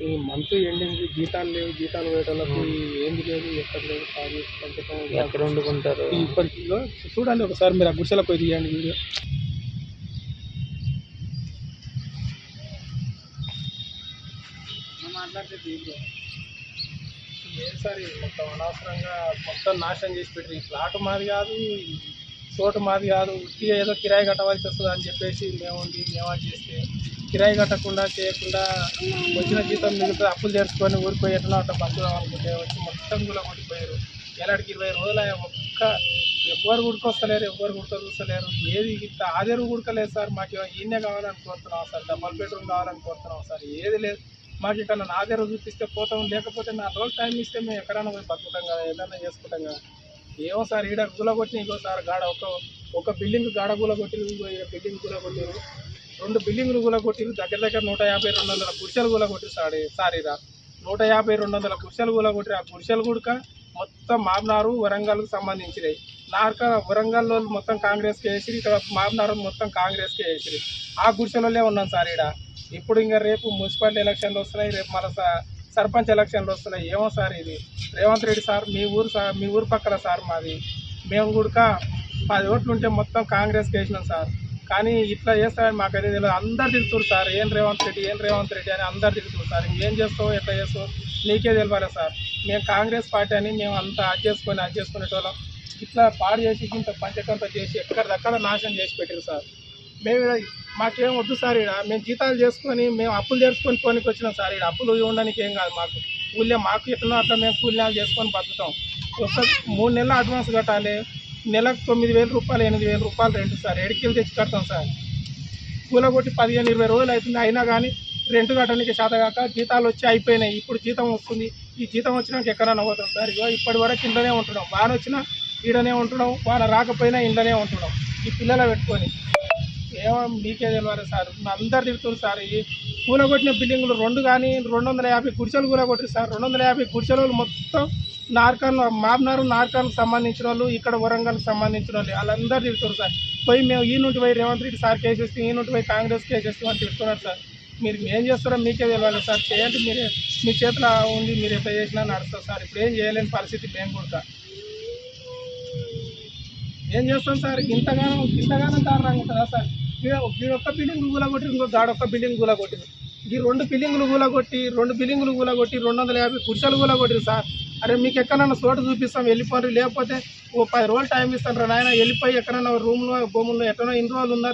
ఈ month ending జీతాలు లేవు జీతాలు వేయటాలకు ఏంది లేదు ఎక్కడ లేదు పంచకం ఎక్కడ వండుకుంటారు? ఇప్పటికి ఇగో చూడండి ఒకసారి మీరు ఆ గుడిసెలకు పోయి తీయండి వీడియో. సార్ మొత్తం అనవసరంగా మొత్తం నాశనం చేసి పెట్టారు ఈ ప్లాట్ మాది కాదు చోటు మాది కాదు. ఉట్టిగా ఏదో కిరాయి కట్టవలసి వస్తుంది అని చెప్పేసి మేము మేమా చేస్తే కిరాయి కట్టకుండా చేయకుండా వచ్చిన జీతం మిగతా అప్పులు తెరుచుకొని ఊరిపోయి ఎట్లా అట్లా బతుకుదాం అనుకుంటే వచ్చి మొత్తం కూడా కొట్టిపోయారు ఎలాంటికి ఇరవై రోజులు ఒక్క ఎవ్వరు గుడికొస్తలేరు ఎవ్వరు గుడితో చూస్తలేరు ఏది ఇంత ఆదేరు గుడకలేదు సార్. మాకు ఈయనే కావాలని కోరుతున్నాం సార్. డబల్ బెడ్రూమ్ కావాలని కోరుతున్నాం సార్. ఏది లేదు. మాకు ఇక్కడ నాదేరు చూపిస్తే పోతాం లేకపోతే నా రోజు టైం ఇస్తే మేము ఎక్కడైనా పోయి బతుకుతాం కదా ఏదైనా చేసుకుంటాం కదా. ఏమో సార్ ఈడ గుల ఇగో ఇంకో సార్ గాడ ఒక ఒక బిల్డింగ్ గాడ గుల ఇంకో ఈడ బిల్డింగ్ గులగొట్టిరు. రెండు బిల్డింగ్లు గులగొట్టిరు దగ్గర దగ్గర నూట యాభై రెండు వందల గుడిసెలు గుల సార్ సార్ ఇరా నూట యాభై రెండు వందల గుడిసెలు గుల ఆ గుడిసెలు గుడక మొత్తం మామ్నారు వరంగల్కి సంబంధించినవి నార్క వరంగల్లో మొత్తం కాంగ్రెస్కి వేసిరు ఇక్కడ మామ్నారు మొత్తం కాంగ్రెస్కి వేసిరు. ఆ గుడిసెలలో ఉన్నాం సార్ ఈడ. ఇప్పుడు ఇంకా రేపు మున్సిపాలిటీ ఎలక్షన్లు వస్తున్నాయి రేపు మన స- సర్పంచ్ ఎలక్షన్లు వస్తున్నాయి. ఏమో సార్ ఇది. రేవంత్ రెడ్డి సార్ మీ ఊరు సార్ మీ ఊరు పక్కన సార్ మాది. మేము కూడా పది ఓట్లు ఉంటే మొత్తం కాంగ్రెస్కి వేసినాం సార్. కానీ ఇట్లా చేస్తారని మాకైతే తెలియదు. అందరు తిరుగుతారు సార్ ఏం రేవంత్ రెడ్డి ఏం రేవంత్ రెడ్డి అని అందరు తిరుగుతారు సార్. ఇంకేం చేస్తావు ఎట్లా చేస్తావు నీకే తెలియాలి సార్. మేము కాంగ్రెస్ పార్టీ అని మేము అంతా అది చేసుకొని అది చేసుకునేటోళ్ళం. ఇట్లా పాడు చేసి ఇంత పంచకంత చేసి ఎక్కడిదక్కడ నాశనం చేసి పెట్టారు సార్. మేము మాకేం వద్దు సార్ ఇక్కడ మేము జీతాలు చేసుకొని మేము అప్పులు తెరుచుకొని పోనీకి వచ్చినాం సార్. ఇక్కడ అప్పులు ఉండడానికి ఏం కాదు మాకు. కూలీ మాకు ఎట్లా అట్లా మేము కూలీనాలు చేసుకొని బతుకుతాం. ఒక మూడు నెలలు అడ్వాన్స్ కట్టాలి. నెలకు తొమ్మిది వేల రూపాయలు ఎనిమిది వేల రూపాయలు రెంట్ సార్. ఎడికెళ్ళి తెచ్చి కడతాం సార్. కూలగొట్టి పదిహేను ఇరవై రోజులు అవుతుంది. అయినా కానీ రెంట్ కట్టడానికి శాతగాక జీతాలు వచ్చి అయిపోయినాయి. ఇప్పుడు జీతం వస్తుంది. ఈ జీతం వచ్చినాక ఎక్కడైనా పోతాం సార్. ఇగో ఇప్పటి వరకు ఇంట్లోనే ఉంటున్నాం. వాన వచ్చినా ఈడనే ఉంటున్నాం. వాన రాకపోయినా ఇంట్లోనే ఉంటున్నాం. ఈ పిల్లల పెట్టుకొని. ఏమో మీకే తెలియాలి సార్. అందరు తిరుగుతారు సార్ ఈ కూలగొట్టిన బిల్డింగులు రెండు కానీ రెండు వందల యాభై గుడిసెలు కూలగొట్టారు సార్. రెండు వందల యాభై గుడిసెల వాళ్ళు మొత్తం నార్కన్ మాబ్నారు నార్కన్కి సంబంధించిన వాళ్ళు ఇక్కడ వరంగల్కి సంబంధించిన వాళ్ళు వాళ్ళందరూ తిరుగుతారు సార్. పోయి మేము ఈ నుండి పోయి రేవంత్ రెడ్డి సార్ కేసేస్తాం ఈ నుండి పోయి కాంగ్రెస్ కేసేస్తాం అని తిడుతున్నారు సార్. మీరు ఏం చేస్తారో మీకే తెలియాలి సార్. చేయండి మీరే మీ చేతిలో ఉంది మీరు ఎట్లా చేసినా నడుస్తారు సార్. ఇప్పుడు ఏం చేయలేని పరిస్థితి మేము కూడా ఏం చేస్తాం సార్? ఇంతగానో ఇంతగానో దారుణంగా ఉంటుందా సార్? ఈ ఒక్క బిల్డింగ్ కూల కొట్టి ఇంకో గాడ ఒక్క బిల్డింగ్ కూల కొట్టింది ఈ రెండు బిల్డింగ్లు కూల కొట్టి రెండు బిల్డింగ్లు కూల కొట్టి రెండు వందల యాభై కుర్చీలు కూల కొట్టిరు సార్. అరే మీకు ఎక్కడన్నా చోటు చూపిస్తాం వెళ్ళిపోరు లేకపోతే ఓ పది రోజులు టైం ఇస్తాను రా నాయన వెళ్ళిపోయి ఎక్కడన్నా రూమ్లో భూముల్లో ఎక్కడైనా ఇన్ని రోజులు ఉన్నారు.